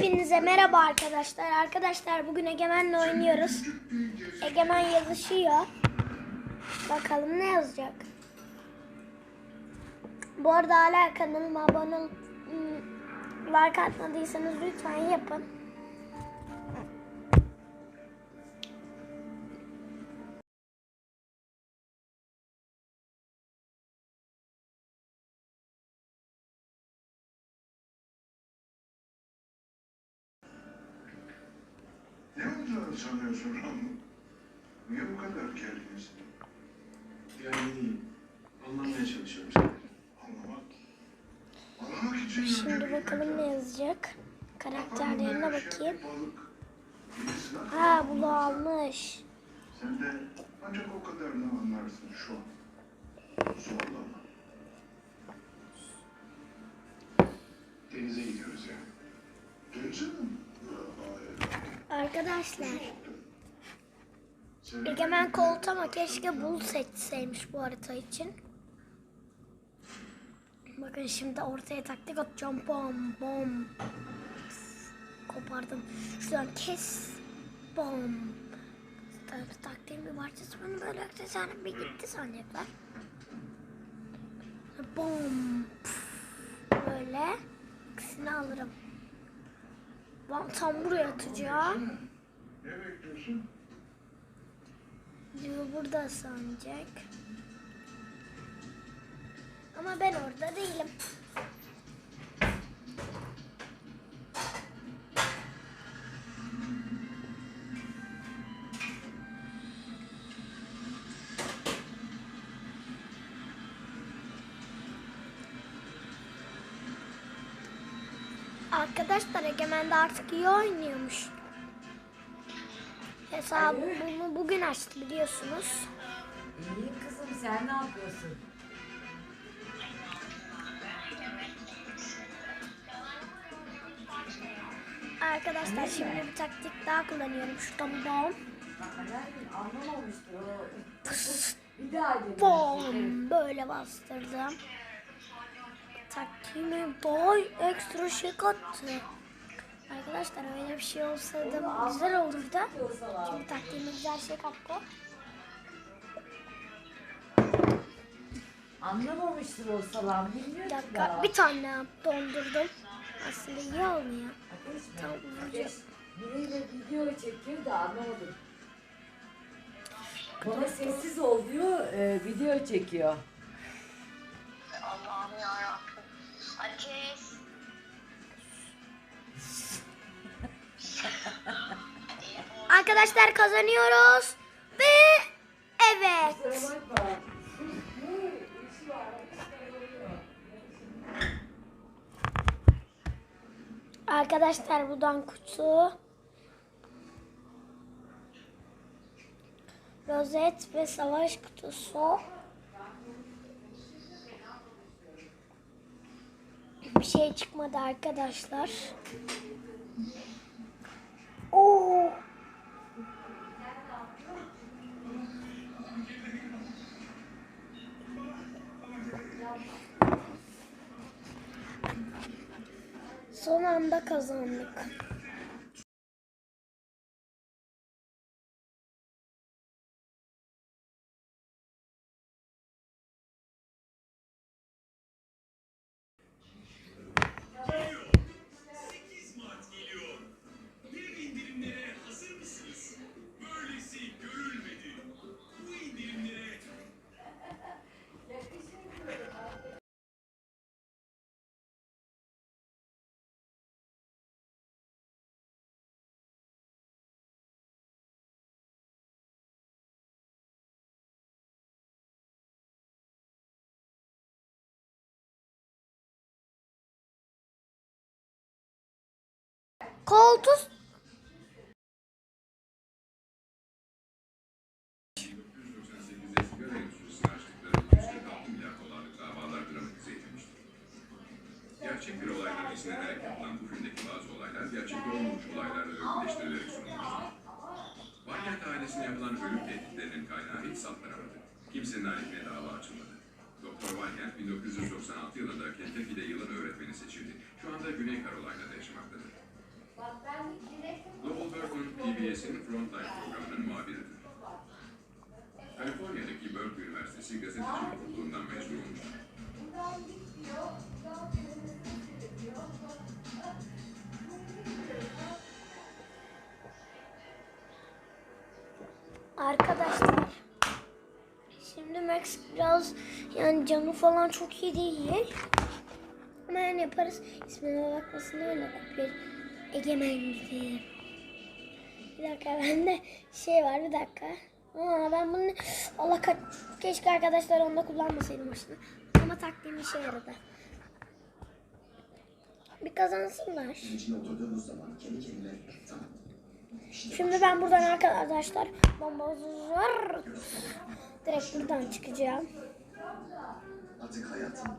Hepinize merhaba arkadaşlar. Arkadaşlar bugün Egemen'le oynuyoruz. Egemen yazışıyor. Bakalım ne yazacak. Bu arada hala kanalıma abone olup ım, like atmadıysanız lütfen yapın. Olacağını sanıyorsun Rambo? Niye bu kadar gerginsin? Yani değil. Anlamaya çalışıyorum seni. Anlamak. Anlamak için Şimdi bakalım ne yazacak. Karakterlerine bakayım. nasıl Ha bunu almış. Sen de ancak o kadarını anlarsın şu an. Zorlama. Denize gidiyoruz yani. Denize mi? Arkadaşlar Egemen Colt ama keşke bul seçseymiş bu harita için. Bakın şimdi ortaya taktik atacağım. Bom bom. Kopardım. Şuradan kes. Bom. Taktiğin bir parçası bana böyle sen bir gitti sanacaklar. Bom. Böyle. İkisini alırım. Ben tam buraya atacağım. ne burada sanacak. Ama ben orada değilim. Arkadaşlar Egemen de artık iyi oynuyormuş. Hesabımı bugün açtı biliyorsunuz. İyi kızım sen ne yapıyorsun? Arkadaşlar şimdi bir taktik daha kullanıyorum. Şuradan bom, anlamamıştır o. Bir daha bom böyle bastırdım. Taktiğime boy ekstra şey kattı. Arkadaşlar öyle bir şey olsa da güzel olurdu. Şimdi taktiğime güzel şey kattı. Anlamamıştır o salam bilmiyor ki dakika daha. bir tane dondurdum. Aslında iyi olmuyor. Tamam, Ateş biriyle video çekiyor da anlamadım. Bana sessiz ol diyor, e, video çekiyor. Ateş. Arkadaşlar kazanıyoruz. Ve evet. Arkadaşlar buradan kutu. Rozet ve savaş kutusu. Bir şey çıkmadı arkadaşlar. Oo. Son anda kazandık. Edilmiştir. Gerçek bir olaydan esinlenerek yapılan bu filmdeki bazı olaylar gerçek olmamış olaylarla örgüleştirilerek sunulmuştur. Ailesine yapılan ölüm tehditlerinin kaynağı hiç saptanamadı. Kimsenin aleyhine dava açılmadı. Doktor Varyant 1996 yılında Kentucky'de yılın öğretmeni seçildi. Şu anda Güney Carolina'da yaşamaktadır. Noel Burton, PBS'in Frontline programının muhabiridir. Kaliforniya'daki Berkeley Üniversitesi gazetecilik okulundan mezun olmuş. Arkadaşlar. Şimdi Max biraz yani canı falan çok iyi değil. Ama yani yaparız. İsmine bakmasın öyle kopya. Egemenliği. Bir dakika bende şey var bir dakika. Aa, ben bunu Allah kaç keşke arkadaşlar onda kullanmasaydım başına. Ama taktiğim işe yaradı. Bir kazansınlar. Şimdi ben buradan arkadaşlar bombozlar direkt buradan çıkacağım. Artık hayatım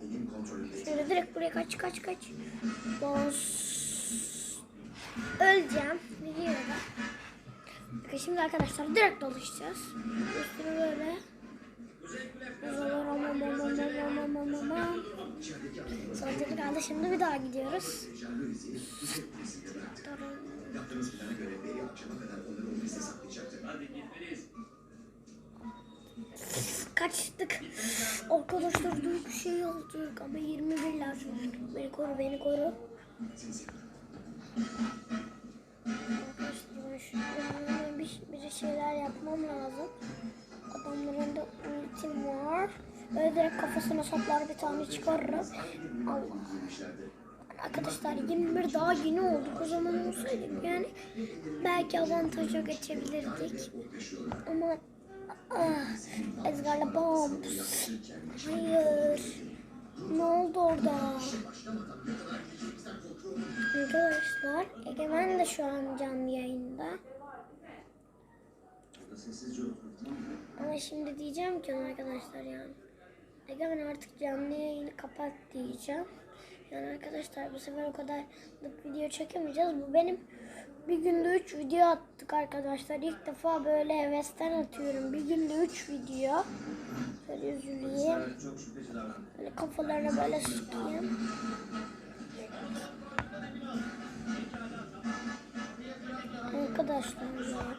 benim kontrolümde. Şöyle direkt buraya kaç kaç kaç. Boz. Öleceğim. Biliyorum. Bakın şimdi arkadaşlar direkt dolaşacağız. Üstüne böyle. Sonra tekrar şimdi bir daha gidiyoruz. Yaptığımız plana göre Beri akşama kadar onları ofiste saklayacaktı. Kaçtık. Arkadaşlar dur bir şey olacak ama 21 lazım. Beni koru beni koru. Arkadaşlar bir, bir şeyler yapmam lazım. Adamların da ultim var. Böyle direkt kafasına saplar bir tane çıkarırım. Allah. Arkadaşlar 21 daha yeni olduk. O zaman olsaydık yani belki avantaja geçebilirdik. Ama ah, Ezgar'la bomb. Hayır. Ne oldu orada? Arkadaşlar Egemen de şu an canlı yayında. Ama şimdi diyeceğim ki arkadaşlar yani. Egemen artık canlı yayını kapat diyeceğim. Yani arkadaşlar bu sefer o kadarlık video çekemeyeceğiz. Bu benim bir günde 3 video attık arkadaşlar. İlk defa böyle hevesten atıyorum. Bir günde 3 video. Şöyle üzüleyim. Çok şüpheci davrandı. Böyle kafalarına böyle sıkayım. Arkadaşlar ya.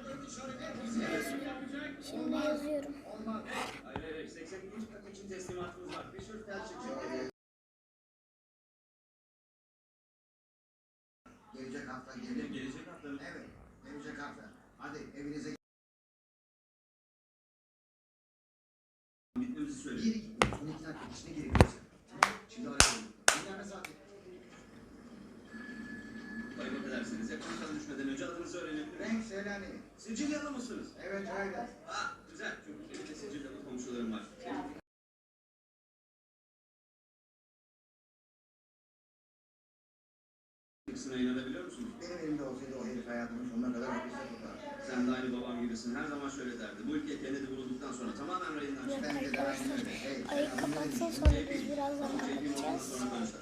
Şimdi yazıyorum. Gelecek hafta gelir. Gelecek hafta? Evet. Gelecek hafta. Hadi evinize Bitmemizi söyle. Geri git. Son iki dakika içine geri gidiyorsun. Tamam. Şimdi arayalım. Dinlenme saati. Ayıp edersiniz. Yakın düşmeden önce adınızı öğrenebilir? Renk Selani. Sicilyalı mısınız? Evet öyle. Ah güzel. Çünkü benim de Sicilyalı komşularım var. Kısına inanabiliyor musunuz? Benim elimde olsaydı o herif hayatımın sonuna kadar hapiste tutar. Sen de aynı babam gibisin. Her zaman şöyle derdi. Bu ülke Kennedy vurulduktan sonra tamamen rayından çıktı. Ayı kapatsın mı? sonra biz birazdan kapatacağız.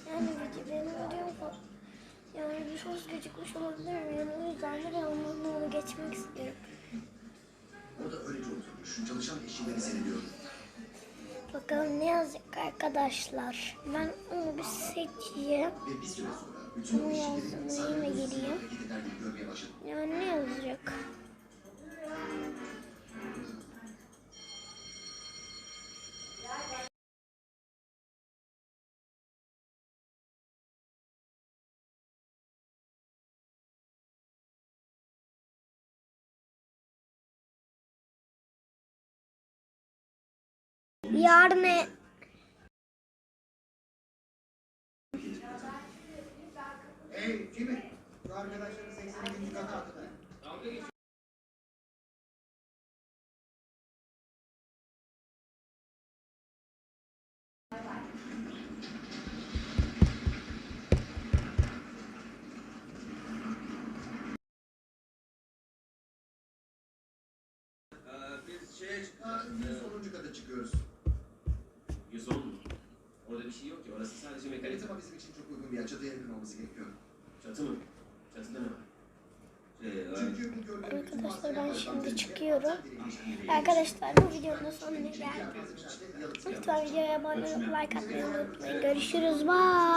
Yani benim videom. Yani bir söz gecikmiş olabilir mi? Yani o yüzden de ben onunla onu geçmek istiyorum. Orada öylece oturmuş. Çalışan eşçileri seyrediyorum. Bakalım ne yazacak arkadaşlar. Ben onu bir seçeyim. Ve bir süre sonra bütün o gibi görmeye başladım. Yani ne yazacak? Yarın e- Hey Jimmy, şu arkadaşları 82. kata atın. Ee, çıktık. Ee, 110. kata çıkıyoruz. Şey. Orası sadece mekanik. ama bizim için çok uygun bir yer. Çatıya yakın olması gerekiyor. Çatı mı? Çatıda ne var? Şey, Arkadaşlar ben şimdi çıkıyorum. bir- Arkadaşlar bu videonun sonuna geldik. İşte yalıtım. Lütfen videoya abone olup like atmayı unutmayın. Görüşürüz. Bye.